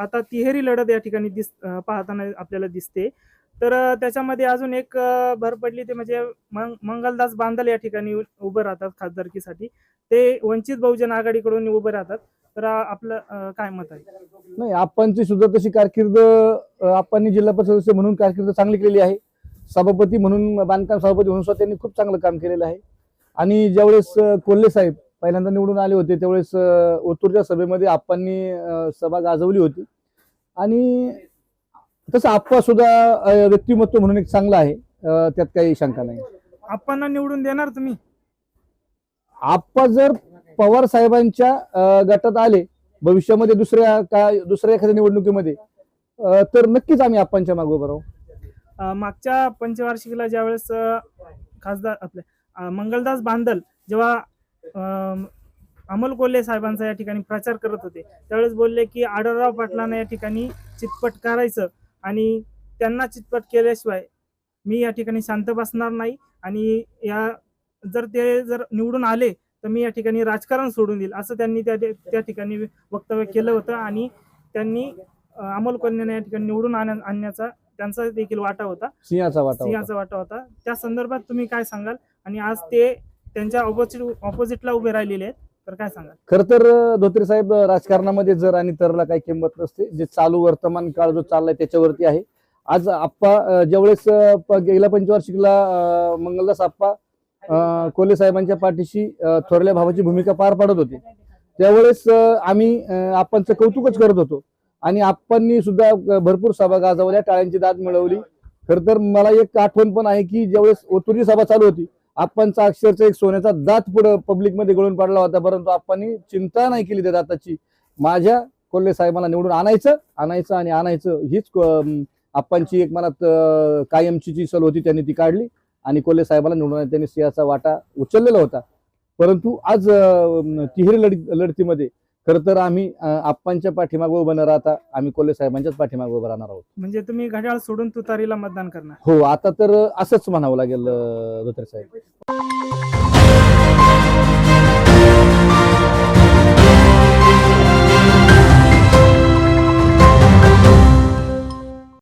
आता तिहेरी लढत या ठिकाणी दिस पाहताना आपल्याला दिसते. तर त्याच्यामध्ये अजून एक भर पडली ते म्हणजे मंग- मंगलदास बांदल या ठिकाणी उभं राहतात खासदारकीसाठी. ते वंचित बहुजन आघाडीकडून उभे राहतात. तर आपलं काय मत आहे? नाही आपणची सुद्धा तशी कारकीर्द आपण जिल्हा परिषद सदस्य म्हणून कारकीर्द चांगली केलेली आहे. सभापती म्हणून बांधकाम सभापती म्हणून सुद्धा त्यांनी खूप चांगलं काम केलेलं आहे. आणि ज्यावेळेस कोल्हे साहेब पहिल्यांदा निवडून आले होते त्यावेळेस ओतूरच्या सभेमध्ये आप्पांनी सभा गाजवली होती. आणि तसं आप्पा सुद्धा व्यक्तिमत्व म्हणून एक चांगलं आहे. त्यात काही शंका नाही. आपण निवडून देणार तुम्ही? आप्पा जर पवार साहेबांच्या गटात आले भविष्यामध्ये दुसऱ्या का दुसऱ्या एखाद्या निवडणुकीमध्ये तर नक्कीच आम्ही आप्पांच्या मागे उभं राहू. मागच्या पंचवार्षिकीला ज्यावेळेस खासदार आपले मंगलदास बांदल जेव्हा अमोल कोल्हे साहेबांचा या ठिकाणी प्रचार करत होते. त्यावेळेस बोलले की आढळराव पाटलांना या ठिकाणी चितपट करायचं आणि त्यांना चितपट केल्याशिवाय मी या ठिकाणी शांत बसणार नाही आणि या जर ते जर निवडून आले तर मी या ठिकाणी राजकारण सोडून देईल असं त्यांनी त्या त्या ठिकाणी वक्तव्य केलं होतं आणि त्यांनी अमोल कोल्हेंना या ठिकाणी निवडून आणण्या- आणण्याचा त्यांचा देखील वाटा होता. सिंहाचा वाटा होता. सिंहाचा वाटा होता. त्या संदर्भात तुम्ही काय सांगाल? आणि आज ते त्यांच्या ऑपोजिट ऑपोजिटला उभे राहिलेले आहेत. तर काय सांगा खर तर धोत्रे साहेब राजकारणामध्ये जर आणि तरला काही किंमत नसते जे चालू वर्तमान काळ जो चाललाय त्याच्यावरती आहे. आज आप्पा ज्यावेळेस गेल्या पंचवार्षिकला मंगलदास आप्पा कोले साहेबांच्या पाठीशी थोरल्या भावाची भूमिका पार पाडत होती. त्यावेळेस आम्ही आपणचं आप्पांचं कौतुकच करत होतो. आणि आप्पांनी सुद्धा भरपूर सभा गाजवल्या टाळ्यांची दाद मिळवली. खर तर मला एक आठवण पण आहे की ज्यावेळेस ओतुरी सभा चालू होती आप्पांचा अक्षरचा एक सोन्याचा दात पुढं पब्लिकमध्ये गळून पडला होता परंतु आप्पांनी चिंता नाही केली त्या दाताची. माझ्या कोल्हे साहेबांना निवडून आणायचं आणायचं आणि आणायचं हीच अं, आप्पांची एक मनात कायमची जी सल होती त्यांनी ती काढली आणि कोल्हे साहेबांना निवडून त्यांनी सिंहाचा वाटा उचललेला होता. परंतु आज तिहेरी लढ लढतीमध्ये खरं तर आम्ही आप्पांच्या पाठीमागे उभं न राहता आम्ही कोल्हे साहेबांच्याच पाठीमागे उभं राहणार आहोत. म्हणजे तुम्ही घड्याळ सोडून तुतारीला मतदान करणार? हो आता तर असंच म्हणावं लागेल धोत्रे साहेब.